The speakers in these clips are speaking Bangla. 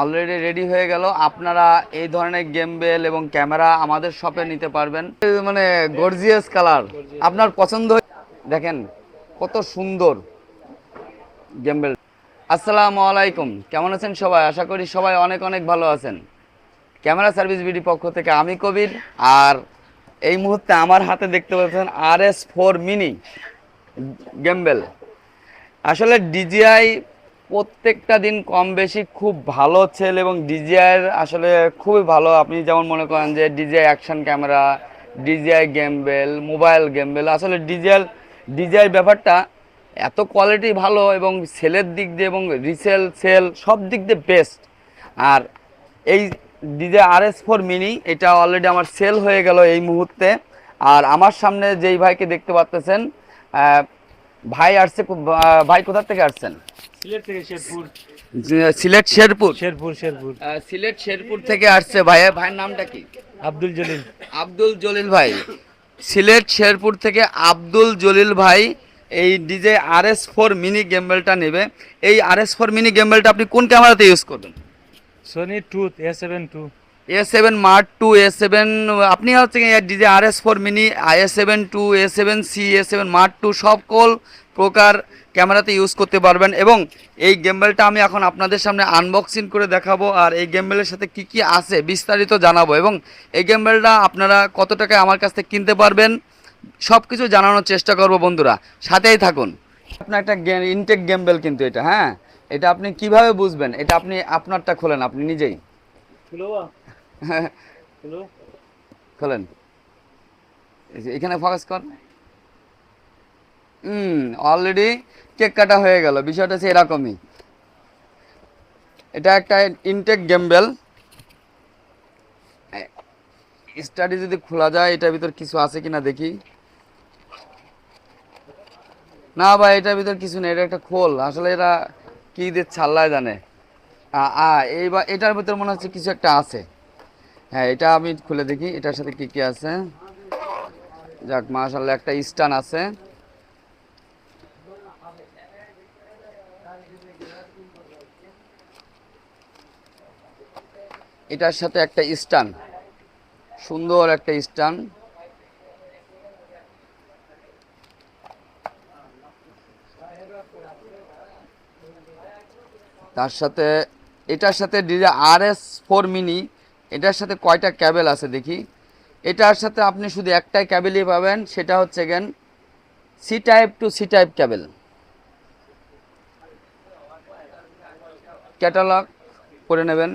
অলরেডি রেডি হয়ে গেল। আপনারা এই ধরনের গেম বেল এবং ক্যামেরা আমাদের শপে নিতে পারবেন। মানে গর্জিয়াস কালার আপনার পছন্দ দেখেন, কত সুন্দর গেম বেল আসসালামু আলাইকুম। কেমন আছেন সবাই? আশা করি সবাই অনেক অনেক ভালো আছেন। ক্যামেরা সার্ভিস বিডি পক্ষ থেকে আমি কবির, আর এই মুহূর্তে আমার হাতে দেখতে পাচ্ছেন R S four mini gimbal আসলে ডিজিআই প্রত্যেকটা দিন কম বেশি খুব ভালো সেল এবং ডিজিআইয়ের আসলে খুবই ভালো। আপনি যেমন মনে করেন যে DJI action camera DJI gimbal mobile gimbal আসলে ডিজিআই ডিজিআই ব্যাপারটা এত কোয়ালিটি ভালো এবং সেলের দিক দিয়ে এবং রিসেল সেল সব দিক দিয়ে বেস্ট আর এই DJI R S four mini এটা অলরেডি আমার সেল হয়ে গেল এই মুহূর্তে। আর আমার সামনে যেই ভাইকে দেখতে পাচ্তেছেন ভাই আসছে ভাই কোথা থেকে আসছেন? সিলেট থেকে শেরপুর। সিলেট শেরপুর? শেরপুর শেরপুর। সিলেট শেরপুর থেকে আসছে ভাই। ভাইয়ের নামটা কি? আব্দুল জলিল। আব্দুল জলিল ভাই। সিলেট শেরপুর থেকে আব্দুল জলিল ভাই এই DJI R S four mini গেমবেলটা নেবে। এই আর এস ফোর মিনি গেমবেলটা আপনি কোন ক্যামেরাতে ইউজ করবেন? Sony tooth A seven two A seven mark two A seven আপনি হচ্ছে DJI R S four mini A seven two A seven C A seven mark two সকল প্রকার ক্যামেরাতে ইউজ করতে পারবেন। এবং এই গেমবেলটা আমি এখন আপনাদের সামনে আনবক্সিং করে দেখাবো আর এই গেমবেলের সাথে কি কি আছে বিস্তারিত জানাব। এবং এই গেমবেলটা আপনারা কত টাকায় আমার কাছ থেকে কিনতে পারবেন সব কিছু জানানোর চেষ্টা করব বন্ধুরা। সাথেই থাকুন। আপনার একটা ইনটেক গেমবেল কিন্তু এটা হ্যাঁ? এটা আপনি কীভাবে বুঝবেন? এটা আপনি আপনারটা খোলেন, আপনি নিজেই। খোলেন। এখানে ফোকাস কর। হুম অলরেডি কেক কাটা হয়ে গেল। বিষয়টা হচ্ছে এরকমই। এটা একটা ইনটেক গেমবেল স্টাডি যদি খোলা যায়, এটার ভিতর কিছু আছে কিনা দেখি। না ভাই এটার ভিতর কিছু নেই, এটা একটা খোল। আসলে এরা কি দিয়ে আল্লাহ জানে। এইবার এটার ভিতর মনে হচ্ছে কিছু একটা আছে। হ্যাঁ এটা আমি খুলে দেখি, এটার সাথে কি কি আছে? যাক মাশাল্লাহ একটা স্টান আছে। এটার সাথে একটা স্টান, সুন্দর একটা স্টান। তার সাথে, এটার সাথে আর এস ফোর মিনি এটার সাথে কয়টা ক্যাবেল আছে দেখি। এটার সাথে আপনি শুধু একটাই ক্যাবেলই পাবেন, সেটা হচ্ছে gain C type to C type cable. Catalogue করে নেবেন।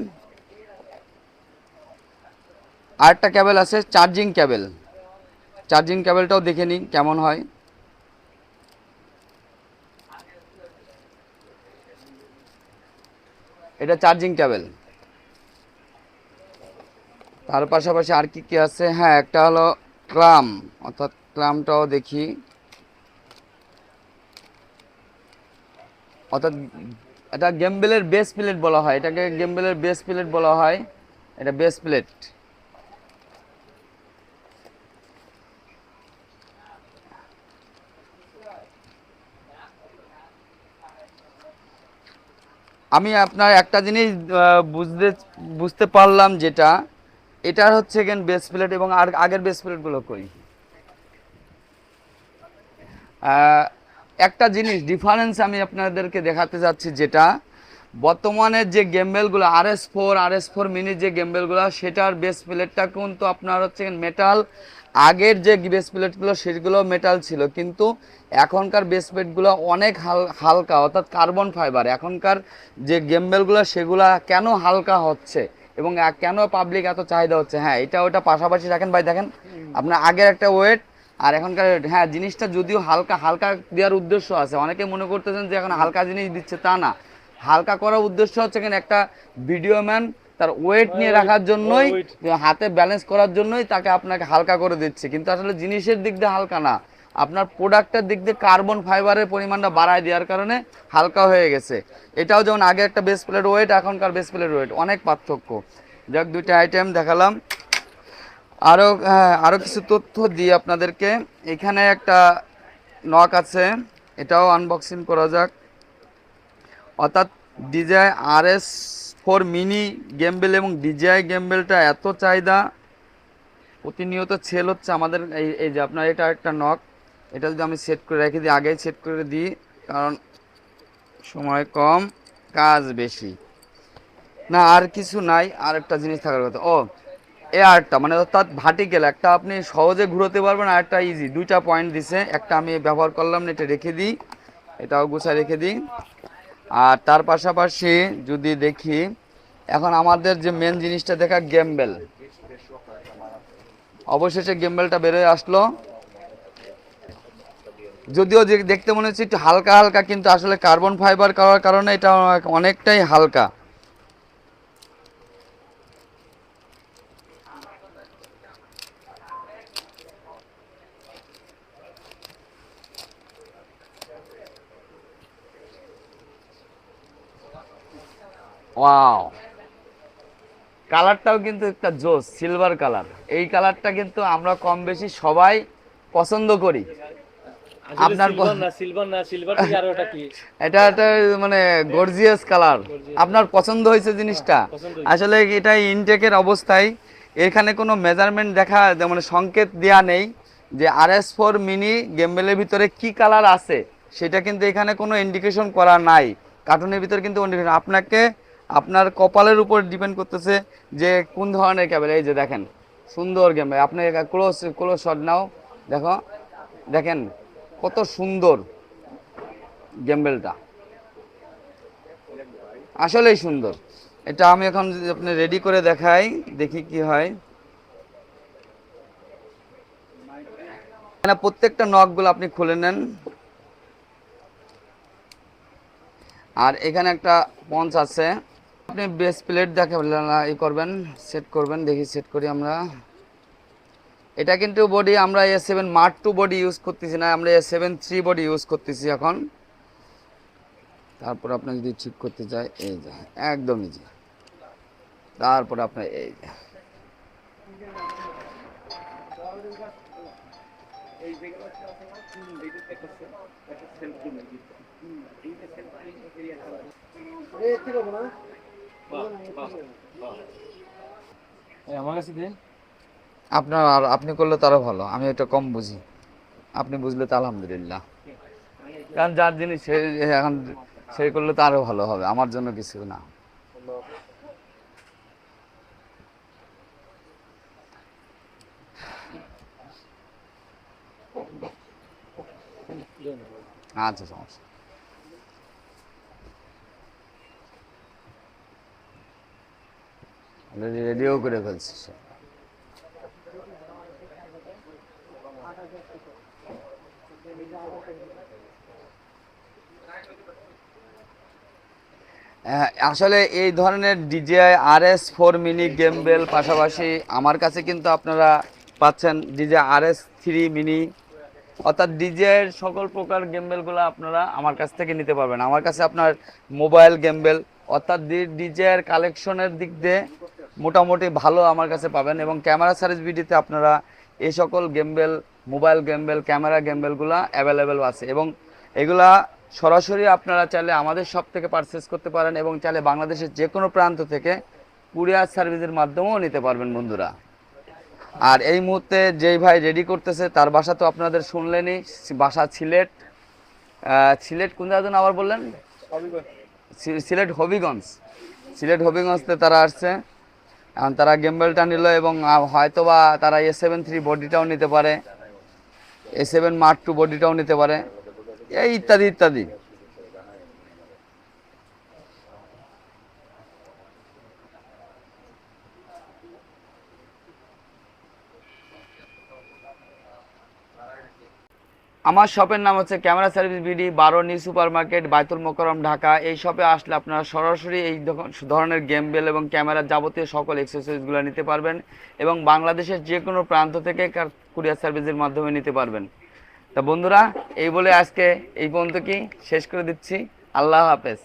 আরেকটা ক্যাবেল আছে চার্জিং ক্যাবেল। চার্জিং ক্যাবেলটাও দেখে নিন কেমন হয়। এটা চার্জিং ক্যাবেল। তার পাশাপাশি আর কি কি আছে? হ্যাঁ একটা হলো ক্লাম অর্থাৎ ক্লামটাও দেখি। অর্থাৎ এটা গেমবেলের বেস প্লেট বলা হয়। এটাকে গেমবেলের বেস প্লেট বলা হয়। এটা বেস প্লেট আমি আপনার একটা জিনিস বুঝতে বুঝতে পারলাম যেটা। এটার হচ্ছে গেন বেস প্লেট এবং আর আগের বেস প্লেটগুলো কই? একটা জিনিস ডিফারেন্স আমি আপনাদেরকে দেখাতে যাচ্ছি যেটা, বর্তমানে যে গেমবেলগুলো R S four R S four mini যে গেমবেলগুলো সেটার বেস প্লেটটা কিন্তু আপনার হচ্ছে মেটাল আগের যে বেস প্লেটগুলো সেগুলো মেটাল ছিল। কিন্তু এখনকার বেস প্লেটগুলো অনেক হাল, হালকা, অর্থাৎ কার্বন ফাইবার এখনকার যে গেমবেলগুলো সেগুলা কেন হালকা হচ্ছে? এবং কেন পাবলিক এত চাহিদা হচ্ছে? হ্যাঁ এটা ওটা পাশাপাশি রাখেন ভাই দেখেন আপনার আগের একটা ওয়েট আর এখনকার হ্যাঁ জিনিসটা যদিও হালকা হালকা দেওয়ার উদ্দেশ্য আছে। অনেকে মনে করতেছেন যে এখন হালকা জিনিস দিচ্ছে তা না। হালকা করার উদ্দেশ্য হচ্ছে এখানে একটা ভিডিও ম্যান তার ওয়েট নিয়ে রাখার জন্যই হাতে ব্যালেন্স করার জন্যই তাকে আপনাকে হালকা করে দিচ্ছে। কিন্তু আসলে জিনিসের দিক দিয়ে হালকা না। আপনার প্রোডাক্টের দিক দিয়ে কার্বন ফাইবারের পরিমাণটা বাড়ায় দেওয়ার কারণে হালকা হয়ে গেছে। এটাও যেমন আগে একটা বেস প্লেট ওয়েট এখনকার বেস প্লেট ওয়েট অনেক পার্থক্য। যাক, দুইটা আইটেম দেখালাম। আরও হ্যাঁ আরও কিছু তথ্য দিই আপনাদেরকে। এখানে একটা নক আছে, এটাও আনবক্সিং করা যাক। অর্থাৎ DJI R S four mini gimbal এবং ডিজাই গেমবেলটা এত চাহিদা, প্রতিনিয়ত সেল হচ্ছে আমাদের এই যে আপনার এটা একটা নক এটা যদি আমি সেট করে রেখে দিই আগেই সেট করে দিই, কারণ সময় কম, কাজ বেশি। না, আর কিছু নাই, আর একটা জিনিস থাকার কথা। ও এ আরটা মানে অর্থাৎ ভার্টিক্যাল একটা আপনি সহজে ঘুরোতে পারবেন আর একটা ইজি দুইটা পয়েন্ট দিছে, একটা আমি ব্যবহার করলাম না এটা রেখে দিই, এটাও গুছায় রেখে দিই। আর তার পাশাপাশি যদি দেখি, এখন আমাদের যে মেন জিনিসটা, দেখা গেমবেল অবশেষে গেমবেলটা বেরোয় আসলো। যদিও যে দেখতে মনে হচ্ছে একটু হালকা হালকা, কিন্তু আসলে কার্বন ফাইবার করার কারণে এটা অনেকটাই হালকা। কালারটাও কিন্তু একটা জোস, সিলভার কালার। এই কালারটা কিন্তু আমরা কম বেশি সবাই পছন্দ করি। আপনার এটা এটা মানে গর্জিয়াস কালার আপনার পছন্দ হয়েছে জিনিসটা? আসলে এটা ইনটেকের অবস্থায় এখানে কোনো মেজারমেন্ট দেখা মানে সংকেত দেয়া নেই যে আর এস ফোর মিনি গেমবেলের ভিতরে কি কালার আছে। সেটা কিন্তু এখানে কোনো ইন্ডিকেশন করা নাই। কার্টুনের ভিতরে কিন্তু আপনাকে আপনার কপালের উপর ডিপেন্ড করতেছে যে কোন ধরনের ক্যাবেল এই যে দেখেন সুন্দর গেম আপনি ক্লোজ ক্লোজ শট নাও। দেখো দেখেন কত সুন্দর গেমবেলটা আসলেই সুন্দর। এটা আমি এখন আপনি রেডি করে দেখাই, দেখি কি হয়। মানে প্রত্যেকটা নখগুলো আপনি খুলে নেন। আর এখানে একটা পঞ্চ আছে। আপনি বেস প্লেট দেখে ই করবেন সেট করবেন, দেখি সেট করি আমরা। এটা কিন্তু বডি আমরা A seven mark two body use করতেছি না, আমরা A seven three body use করতেছি এখন। তারপর আপনি যদি ঠিক করতে চাই এই যে, একদম ইজি তারপর আপনার এই যে। আমার কাছে দিন। আপনার আর আপনি করলে তো আরও ভালো। আমি এটা কম বুঝি। আপনি বুঝলে তো আলহামদুলিল্লাহ। কারণ যার জিনিস সে এখন সে করলে তো আরও ভালো হবে। আমার জন্য কিছু না। আচ্ছা সমস্যা রেডিও করে ফেলছি আসলে এই ধরনের DJI R S four mini gimbal পাশাপাশি আমার কাছে কিন্তু আপনারা পাচ্ছেন DJI R S three mini অর্থাৎ ডিজের সকল প্রকার গেম বেলগুলো আপনারা আমার কাছ থেকে নিতে পারবেন। আমার কাছে আপনার মোবাইল গেম বেল অর্থাৎ ডিজের কালেকশনের দিক দিয়ে মোটামুটি ভালো আমার কাছে পাবেন এবং ক্যামেরা সার্ভিস ভিডিওতে আপনারা এই সকল গেমবেল মোবাইল গেমবেল ক্যামেরা গেমবেলগুলো অ্যাভেলেবেল আছে এবং এগুলা সরাসরি আপনারা চাইলে আমাদের শপ থেকে পারচেস করতে পারেন এবং চাইলে বাংলাদেশের যে কোনো প্রান্ত থেকে কুরিয়ার সার্ভিসের মাধ্যমেও নিতে পারবেন বন্ধুরা। আর এই মুহূর্তে যেই ভাই রেডি করতেছে তার বাসা তো আপনাদের শুনলেনই বাসা সিলেট সিলেট কোন জায়গা আবার বললেন? সিলেট হবিগঞ্জ। সিলেট হবিগঞ্জতে তারা আসছে। এখন তারা গেমবেলটা নিল এবং আহ, হয়তোবা তারা এ সেভেন থ্রি বডিটাও নিতে পারে। এ সেভেন মার্ক টু বডিটাও নিতে পারে। এই ইত্যাদি ইত্যাদি। আমার শপের নাম হচ্ছে ক্যামেরা সার্ভিস বিডি, বারো New Super Market Baitul Mukarram Dhaka. এই শপে আসলে আপনারা সরাসরি এই ধরনের গেম বেল এবং ক্যামেরার যাবতীয় সকল এক্সারসাইজগুলো নিতে পারবেন এবং বাংলাদেশের যে কোনো প্রান্ত থেকে কুরিয়ার সার্ভিসের মাধ্যমে নিতে পারবেন। তা বন্ধুরা, এই বলে আজকে এই পর্যন্ত কি? শেষ করে দিচ্ছি। আল্লাহ হাফেজ।